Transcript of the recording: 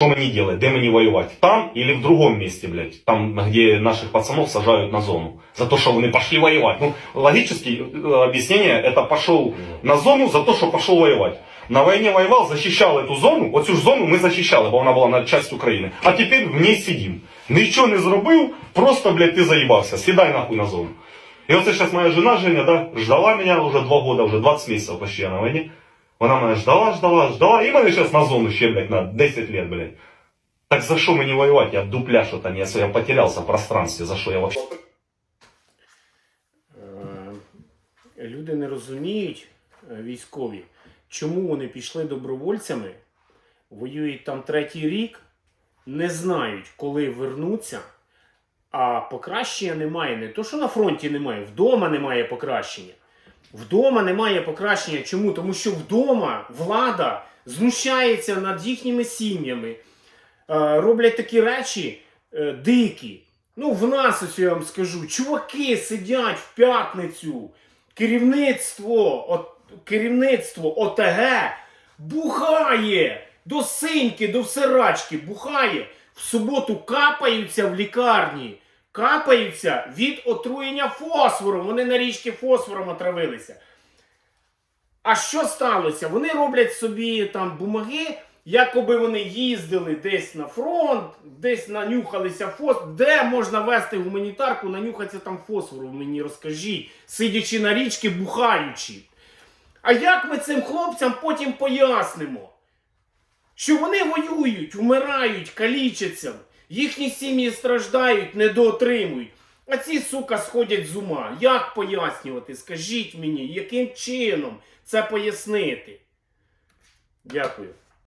Что мне делать? Где мне воевать? Там или в другом месте, блядь? Там, где наших пацанов сажают на зону. За то, что они пошли воевать. Ну, логически э, объяснение, это пошел на зону за то, что пошел воевать. На войне воевал, защищал эту зону. Вот цю ж зону ми защищали, бо вона була на часть України. А тепер в ній сидім. Нічого не зробив, просто, блядь, ти заїбався. Сідай нахуй на зону. І оце зараз моя жена Женя, да, ждала мене вже два года, вже 20 місяців почти я на війні. Вона мене ждала, ждала, ждала, і мене зараз на зону ще, блядь, на 10 лет, блядь. Так за що мені воювати? Я дупля що там, я, я потерявся в пространстві, за що я вообще... Е, Люди не розуміють, е, військові, чому вони пішли добровольцями, воюють там третій рік, не знають, коли вернуться, а покращення немає. Не то, що на фронті немає, вдома немає покращення. Вдома немає покращення. Чому? Тому що вдома влада знущається над їхніми сім'ями, е, роблять такі речі е, дикі. Ну, в нас, ось я вам скажу, чуваки сидять в п'ятницю, керівництво, от, керівництво ОТГ бухає до синьки, до всерачки, бухає. В суботу капаються в лікарні, капаються від отруєння фосфором. Вони на річці фосфором отравилися. А що сталося? Вони роблять собі там бумаги, якоби вони їздили десь на фронт, десь нанюхалися фосфор. Де можна вести гуманітарку, нанюхатися там фосфору? Мені розкажіть, сидячи на річці, бухаючи. А як ми цим хлопцям потім пояснимо? Що вони воюють, вмирають, калічаться, їхні сім'ї страждають, недоотримують. А ці, сука, сходять з ума. Як пояснювати? Скажіть мені, яким чином це пояснити? Дякую.